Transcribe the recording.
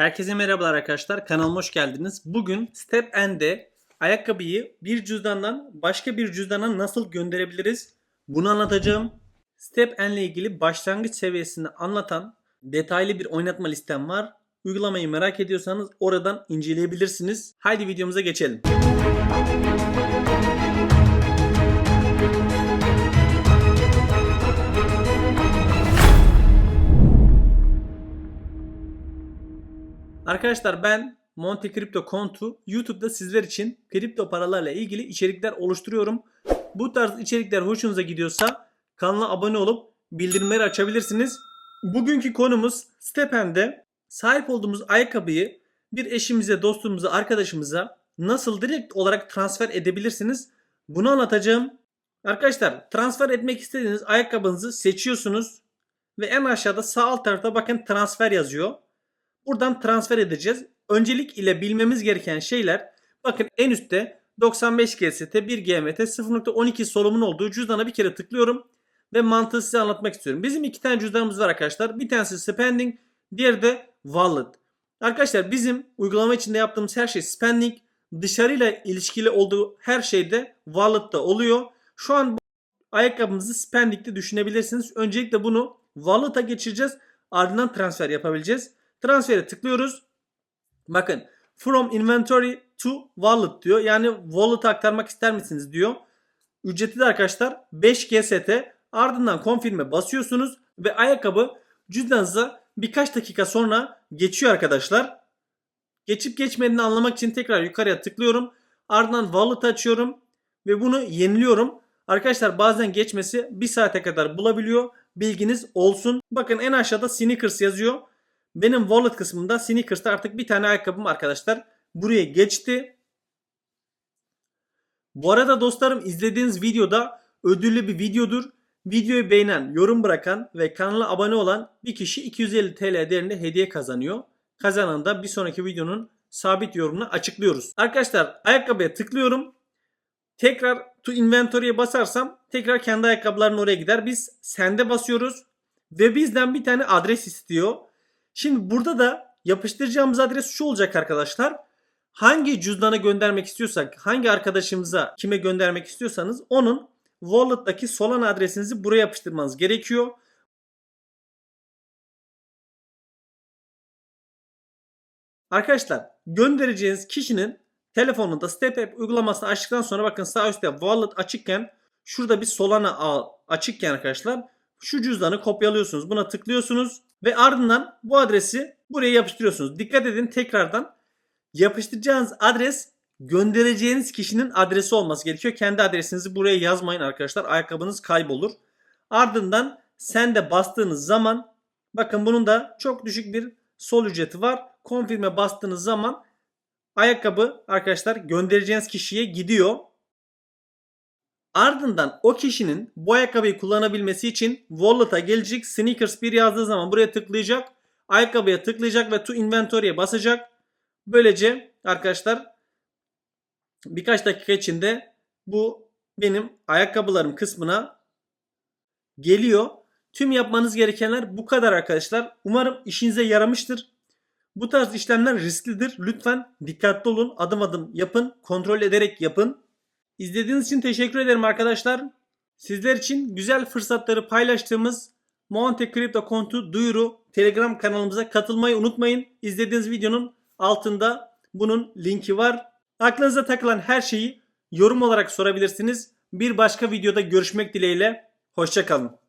Herkese merhabalar arkadaşlar. Kanalıma hoş geldiniz. Bugün Step N'de ayakkabıyı bir cüzdandan başka bir cüzdana nasıl gönderebiliriz? Bunu anlatacağım. Step N ile ilgili başlangıç seviyesini anlatan detaylı bir oynatma listem var. Uygulamayı merak ediyorsanız oradan inceleyebilirsiniz. Haydi videomuza geçelim. Arkadaşlar ben Monte Crypto Kontu YouTube'da sizler için kripto paralarla ilgili içerikler oluşturuyorum. Bu tarz içerikler hoşunuza gidiyorsa kanala abone olup bildirimleri açabilirsiniz. Bugünkü konumuz Stepen'de sahip olduğumuz ayakkabıyı bir eşimize, dostumuza, arkadaşımıza nasıl direkt olarak transfer edebilirsiniz? Bunu anlatacağım. Arkadaşlar transfer etmek istediğiniz ayakkabınızı seçiyorsunuz ve en aşağıda sağ alt tarafta bakın transfer yazıyor. Buradan transfer edeceğiz. Öncelik ile bilmemiz gereken şeyler bakın en üstte 95 GST 1 GMT 0.12 solumun olduğu cüzdana bir kere tıklıyorum ve mantığı size anlatmak istiyorum. Bizim iki tane cüzdanımız var arkadaşlar. Bir tanesi spending, diğeri de wallet. Arkadaşlar bizim uygulama içinde yaptığımız her şey spending. Dışarıyla ilişkili olduğu her şeyde wallet'ta oluyor. Şu an ayakkabımızı spending'de düşünebilirsiniz. Öncelikle bunu wallet'a geçireceğiz. Ardından transfer yapabileceğiz. Transfere tıklıyoruz. Bakın from inventory to wallet diyor. Yani wallet'a aktarmak ister misiniz diyor. Ücreti de arkadaşlar 5 GST. Ardından confirm'e basıyorsunuz ve ayakkabı cüzdanınıza birkaç dakika sonra geçiyor arkadaşlar. Geçip geçmediğini anlamak için tekrar yukarıya tıklıyorum. Ardından wallet açıyorum ve bunu yeniliyorum. Arkadaşlar bazen geçmesi bir saate kadar bulabiliyor. Bilginiz olsun. Bakın en aşağıda sneakers yazıyor. Benim wallet kısmında Sneakers'ta artık bir tane ayakkabım arkadaşlar. Buraya geçti. Bu arada dostlarım izlediğiniz videoda ödüllü bir videodur. Videoyu beğenen, yorum bırakan ve kanala abone olan bir kişi 250 TL değerinde hediye kazanıyor. Kazanan da bir sonraki videonun sabit yorumunu açıklıyoruz. Arkadaşlar ayakkabıya tıklıyorum. Tekrar to inventory'e basarsam tekrar kendi ayakkabıların oraya gider. Biz sende basıyoruz ve bizden bir tane adres istiyor. Şimdi burada da yapıştıracağımız adres şu olacak arkadaşlar. Hangi cüzdana göndermek istiyorsak, hangi arkadaşımıza kime göndermek istiyorsanız onun wallet'taki Solana adresinizi buraya yapıştırmanız gerekiyor. Arkadaşlar göndereceğiniz kişinin telefonunda Step App uygulamasını açtıktan sonra bakın sağ üstte wallet açıkken şurada bir Solana ağ açıkken arkadaşlar şu cüzdanı kopyalıyorsunuz. Buna tıklıyorsunuz ve ardından bu adresi buraya yapıştırıyorsunuz. Dikkat edin tekrardan yapıştıracağınız adres göndereceğiniz kişinin adresi olması gerekiyor. Kendi adresinizi buraya yazmayın arkadaşlar. Ayakkabınız kaybolur. Ardından sen de bastığınız zaman bakın bunun da çok düşük bir sol ücreti var. Confirm'e bastığınız zaman ayakkabı arkadaşlar göndereceğiniz kişiye gidiyor. Ardından o kişinin bu ayakkabıyı kullanabilmesi için wallet'a gelecek. Sneakers 1 yazdığı zaman buraya tıklayacak. Ayakkabıya tıklayacak ve to inventory'e basacak. Böylece arkadaşlar birkaç dakika içinde bu benim ayakkabılarım kısmına geliyor. Tüm yapmanız gerekenler bu kadar arkadaşlar. Umarım işinize yaramıştır. Bu tarz işlemler risklidir. Lütfen dikkatli olun. Adım adım yapın. Kontrol ederek yapın. İzlediğiniz için teşekkür ederim arkadaşlar. Sizler için güzel fırsatları paylaştığımız Monte Crypto Kontu duyuru Telegram kanalımıza katılmayı unutmayın. İzlediğiniz videonun altında bunun linki var. Aklınıza takılan her şeyi yorum olarak sorabilirsiniz. Bir başka videoda görüşmek dileğiyle. Hoşçakalın.